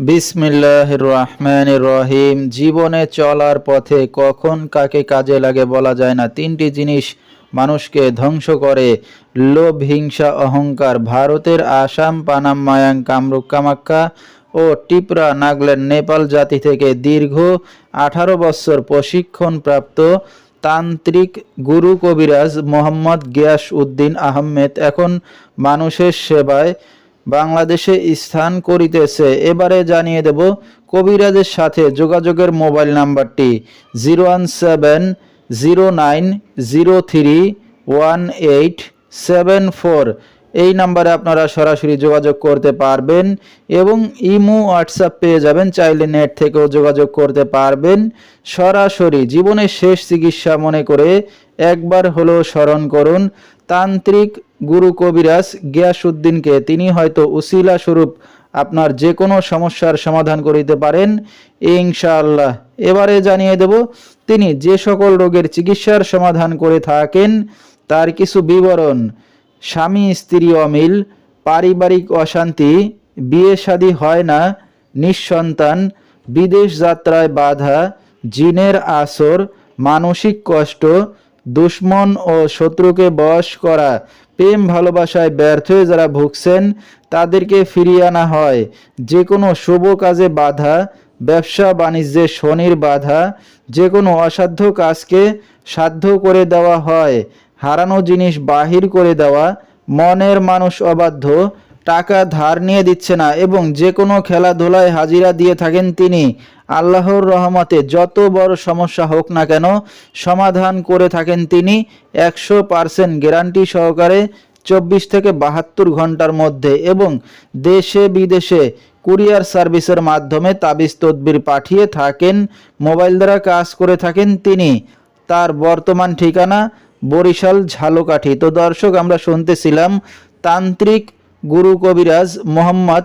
বিসমিল্লাহ রহমান রহিম জীবনে চলার পথে কখন কাকে কাজে লাগে বলা যায় না। তিনটি জিনিস মানুষকে ধ্বংস করে। লোভ, হিংসা, অহংকার। ভারতের আসাম, পানাম, মায়াং, কামরূপ, কামাক্কা ও টিপরা নাগলের নেপাল জাতি থেকে দীর্ঘ আঠারো বছর প্রশিক্ষণপ্রাপ্ত তান্ত্রিক গুরু কবিরাজ মোহাম্মদ গিয়াস উদ্দিন আহমেদ এখন মানুষের সেবায় বাংলাদেশে স্থান করিতেছে। এবারে জানিয়ে দেব, কবিরাজের সাথে যোগাযোগের মোবাইল নাম্বারটি zero one seven zero nine zero three one eight seven four. এই নাম্বারে আপনারা সরাসরি যোগাযোগ করতে পারবেন এবং ইমো, হোয়াটসঅ্যাপ পেয়ে যাবেন, চাইলে নেট থেকেও যোগাযোগ করতে পারবেন। সরাসরি জীবনের শেষ চিকিৎসা মনে করে একবার হলো স্মরণ করুন, তান্ত্রিক গুরু কবিরাজ গিয়াসুদ্দিনকে তিনি হয়তো উসিলা স্বরূপ আপনার যে কোনো সমস্যার সমাধান করিতে পারেন, ইনশাআল্লাহ। এবারে জানিয়ে দেব, তিনি যে সকল রোগের চিকিৎসার সমাধান করে থাকেন, তার কিছু বিবরণ। স্বামী, স্ত্রী অমিল, পারিবারিক অশান্তি, বিয়ে শাদী হয় না, নিঃসন্তান, বিদেশ যাত্রায় বাধা, জিনের আসর, মানসিক কষ্ট দুশ্মন ও শত্রুকে বশ করা, প্রেম ভালোবাসায় ব্যর্থ হয়ে যারা ভুগছেন, তাদেরকে ফিরিয়ে আনা হয়। যে কোনো শুভ কাজে বাধা, ব্যবসা বাণিজ্যে শনির বাধা যে কোনো অসাধ্য কাজকে সাধ্য করে দেওয়া হয়। হারানো জিনিস বাহির করে দেওয়া, মনের মানুষ অবাধ্য, টাকা ধার নিয়ে দিচ্ছে না এবং যে কোনো খেলাধুলায় হাজিরা দিয়ে থাকেন তিনি। আল্লাহর রহমতে যত বড় সমস্যা হোক না কেন সমাধান করে থাকেন তিনি একশো পারসেন্ট গ্যারান্টি সহকারে চব্বিশ থেকে বাহাত্তর ঘণ্টার মধ্যে এবং দেশে বিদেশে কুরিয়ার সার্ভিসের মাধ্যমে তাবিজ তদবির পাঠিয়ে থাকেন, মোবাইল দ্বারা কাজ করে থাকেন তিনি। তার বর্তমান ঠিকানা বরিশাল ঝালকাঠি। তো দর্শক, আমরা শুনতেছিলাম তান্ত্রিক গুরু কবিরাজ মোহাম্মদ